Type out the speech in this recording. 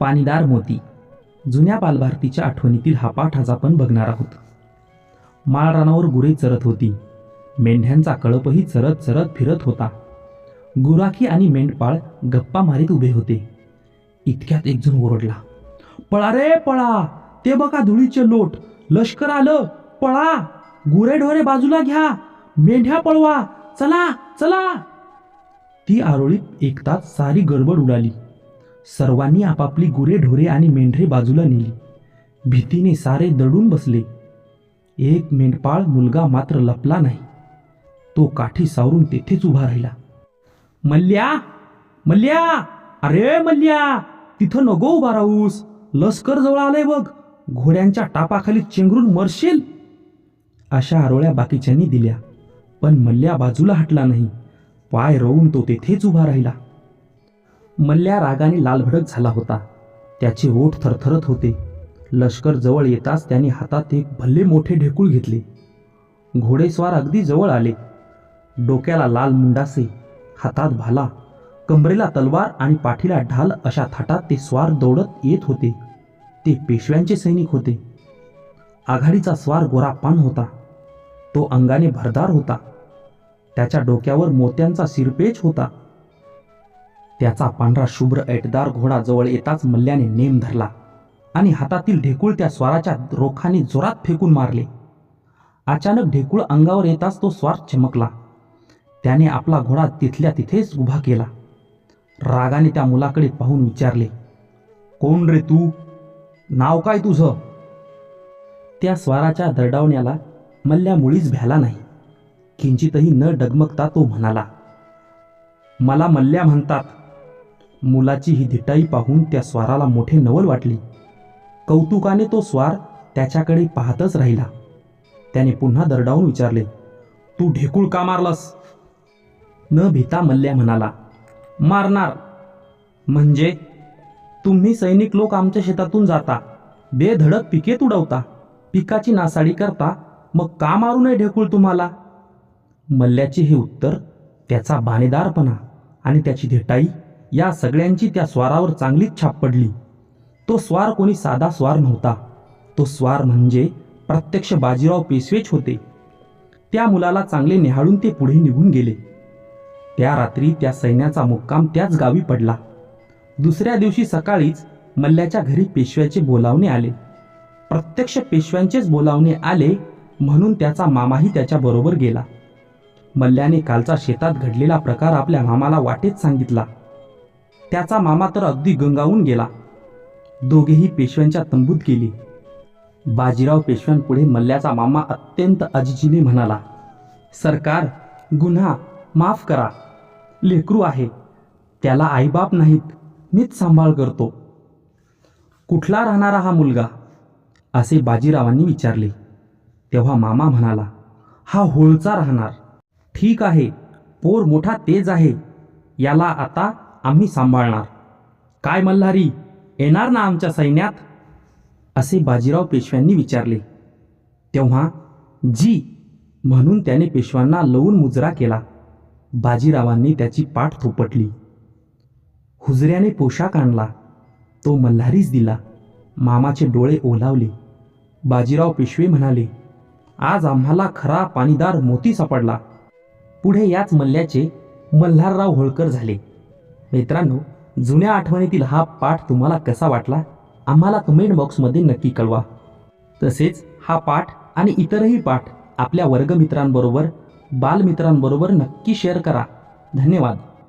पाणीदार मोती. जुन्या बालभारतीच्या आठवणीतील हा पाठ आज आपण बघणार आहोत. माळरानावर गुरे चरत होती. मेंढ्यांचा कळपही चरत चरत फिरत होता. गुराखी आणि मेंढपाळ गप्पा मारीत उभे होते. इतक्यात एकजण ओरडला पळा रे पळा! ते बघा धुळीचे लोट. लष्कर आलं. पळा. गुरे ढोरे बाजूला घ्या. मेंढ्या पळवा. चला चला. ती आरोळीत एकताच सारी गडबड उडाली. सर्वांनी आपापली गुरे ढोरे आणि मेंढरे बाजूला नेली. भीतीने सारे दडून बसले. एक मेंढपाळ मुलगा मात्र लपला नाही. तो काठी सावरून तेथेच उभा राहिला. मल्ल्या मल्ल्या अरे मल्ल्या तिथं नको उभा राहूस. लष्कर जवळ आलंय बघ. घोड्यांच्या टापाखाली चेंगरून मरशील. अशा आरोळ्या बाकीच्यांनी दिल्या. पण मल्ल्या बाजूला हटला नाही. पाय रोवून तो तेथेच उभा राहिला. मल्ल्या रागाने लालभडक झाला होता. त्याचे ओठ थरथरत होते. लष्कर जवळ येताच त्याने हातात एक भल्ले मोठे ढेकूळ घेतले. घोडेस्वार अगदी जवळ आले. डोक्याला लाल मुंडासे हातात भाला कमरेला तलवार आणि पाठीला ढाल अशा थाटात ते स्वार दौडत येत होते. ते पेशव्यांचे सैनिक होते. आघाडीचा स्वार गोरा पान होता. तो अंगाने भरदार होता. त्याच्या डोक्यावर मोत्यांचा सिरपेच होता. त्याचा पांढरा शुभ्र ऐटदार घोडा जवळ येताच मल्ल्याने नेम धरला आणि हातातील ढेकूळ त्या स्वाराच्या रोखाने जोरात फेकून मारले. अचानक ढेकूळ अंगावर येताच तो स्वार चमकला. त्याने आपला घोडा तिथल्या तिथेच उभा केला. रागाने त्या मुलाकडे पाहून विचारले कोण रे तू? नाव काय तुझं? त्या स्वाराच्या दरडावण्याला मल्ल्या मुळीच भ्याला नाही. किंचितही न डगमगता तो म्हणाला मला मल्ल्या म्हणतात मुलाची ही धिटाई पाहून त्या स्वाराला मोठे नवल वाटली. कौतुकाने तो स्वार त्याच्याकडे पाहतच राहिला. त्याने पुन्हा दरडावून विचारले तू ढेकूळ का मारलास? न भीता मल्ल्या म्हणाला मारणार. म्हणजे? तुम्ही सैनिक लोक आमच्या शेतातून जाता बेधडक पिके तुडवता पिकाची नासाडी करता मग का मारू नये ढेकूळ तुम्हाला? मल्ल्याचे हे उत्तर त्याचा बाणेदारपणा आणि त्याची धिटाई या सगळ्यांची त्या स्वारावर चांगलीच छाप पडली. तो स्वार कोणी साधा स्वार नव्हता. तो स्वार म्हणजे प्रत्यक्ष बाजीराव पेशवेच होते. त्या मुलाला चांगले निहाळून ते पुढे निघून गेले. त्या रात्री त्या सैन्याचा मुक्काम त्याच गावी पडला. दुसऱ्या दिवशी सकाळीच मल्ल्याच्या घरी पेशव्याचे बोलावणे आले. प्रत्यक्ष पेशव्यांचेच बोलावणे आले म्हणून त्याचा मामाही त्याच्याबरोबर गेला. मल्ल्याने कालचा शेतात घडलेला प्रकार आपल्या मामाला वाटेत सांगितला. त्याचा मामा तर अगदी गंगावून गेला. दोघेही पेशव्यांच्या तंबूत गेले. बाजीराव पेशव्यांपुढे मल्ल्याचा मामा अत्यंत अजिजीने म्हणाला सरकार गुन्हा माफ करा. लेकरू आहे. त्याला आईबाप नाहीत. मीच सांभाळ करतो. कुठला राहणारा हा मुलगा? असे बाजीरावांनी विचारले. तेव्हा मामा म्हणाला हा होळचा राहणार. ठीक आहे. पोर मोठा तेज आहे. याला आता आम्ही सांभाळणार. काय मल्हारी येणार ना आमच्या सैन्यात? असे बाजीराव पेशव्यांनी विचारले. तेव्हा जी म्हणून त्याने पेशव्यांना लवून मुजरा केला. बाजीरावांनी त्याची पाठ थोपटली. हुजऱ्याने पोशाख आणला. तो मल्हारीच दिला. मामाचे डोळे ओलावले. बाजीराव पेशवे म्हणाले आज आम्हाला खरा पाणीदार मोती सापडला. पुढे याच मल्ल्याचे मल्हारराव होळकर झाले. मित्रांनो जुन्या आठवणीतील हा पाठ तुम्हाला कसा वाटला आम्हाला कमेंट बॉक्समध्ये नक्की कळवा. तसेच हा पाठ आणि इतरही पाठ आपल्या वर्गमित्रांबरोबर बालमित्रांबरोबर नक्की शेअर करा. धन्यवाद.